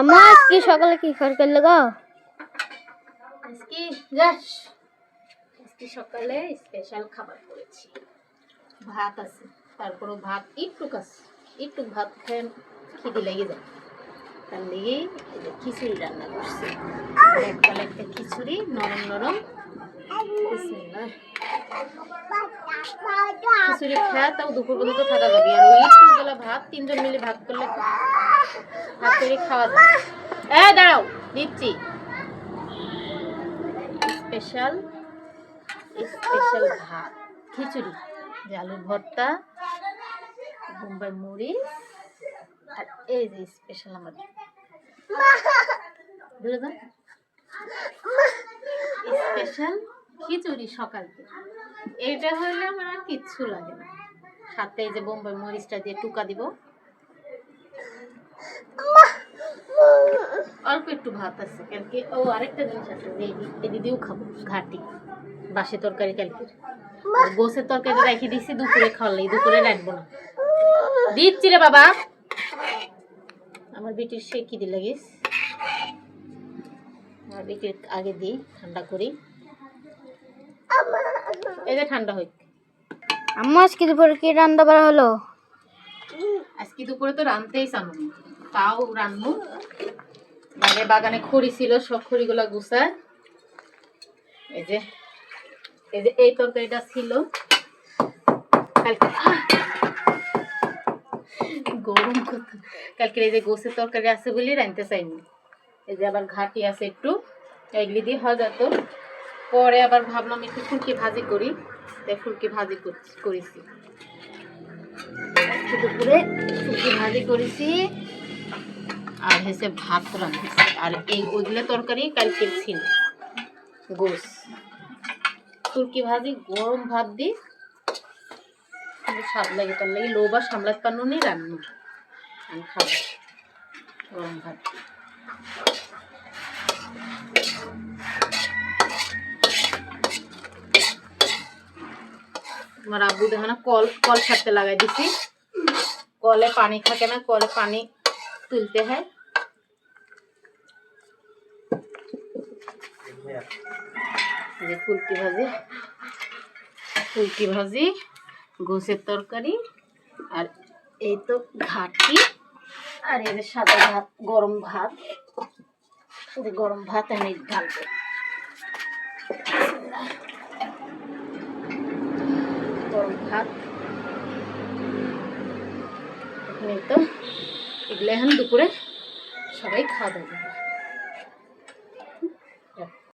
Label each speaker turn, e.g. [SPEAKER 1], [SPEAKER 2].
[SPEAKER 1] আম্মা, আজকে সকালে কি খাবার করলে গো?
[SPEAKER 2] আজকে আজকে সকালে স্পেশাল খাবার করেছি। ভাত আছে ভাত একটুক আছে। একটু ভাত খেয়ে খিদে লেগে যায়। তার লেগে খিচুড়ি রান্না করছি। একটা খিচুড়ি, নরম নরম খিচুড়ি। খেয়ে, তাও দুপুর পর্যন্ত থাকা যাবে। আর ওই একটু ভাত, তিনজন মিলে ভাত করলে ভাত করে খাওয়া যায়। এ, দাঁড়াও, দিচ্ছি। স্পেশাল স্পেশাল ভাত, খিচুড়ি। যে আলুর ভর্তা, বোম্বাই মুড়ি আর এই যে স্পেশাল আমার দূরে যান স্পেশাল খিচুড়ি সকালকে। এইটা হলে আমার কিচ্ছু লাগে না। সাথে এই যে বোম্বাই মরিচটা দিয়ে টুকা দিব। অল্প একটু ভাত আছে কালকে। ও আরেকটা জিনিস আছে যে এদি দিয়েও খাব ঘাটি। বাসি তরকারি কালকে। গোসের তরকারি রেখে দিছি দুপুরে খাওয়ালে দুপুরে রাখব না। দিচ্ছি রে বাবা। আমার বেটির সে কি দিলে গেছ আমার বেটির আগে দিই ঠান্ডা করি। এই যে ঠান্ডা হই
[SPEAKER 1] আম্মা আজকে দুপুরে কি রান্না বাড়া হলো?
[SPEAKER 2] আজকে দুপুরে তো রানতেই চানো তাও রান্নু। মানে বাগানে খড়ি ছিল, সব খড়িগুলা গুছায়। এই যে এই যে এই তরকারিটা ছিল। গরম কালকে এই যে গোসের তরকারি আছে বলে রানতে চাইনি। এই যে আবার ঘাটি আছে একটু, এগুলি দিয়ে হয় যেত পরে আবার ভাবলাম একটু ফুলকি ভাজি করি। তাই ফুলকি ভাজি করছি- দুপুরে ফুলকি ভাজি করেছি। আর হয়েছে ভাত রাঁধতেছি আর এই ওইগুলো তরকারি কালকে ছিল গোস তুর্কি ভাজি, গরম ভাত দি স্বাদ লাগে তার লাগে। লোবা সামলাতে পারল নি রান্না। আমি খাব। গরম ভাত। আমার আব্বু দেখো না কল কল ছাড়তে লাগাই দিছি। কলে পানি থাকে না, কলে পানি তুলতে হয়। যে ফুলকি ভাজি। ফুলকি ভাজি, গোসের তরকারি, আর এই তো ঘাটি, আর এই সাদা ভাত, গরম ভাত। গরম ভাত আমি ঢালবো গরম ভাত। এখানে তো, এগুলো এখন দুপুরে সবাই খাওয়া দাওয়া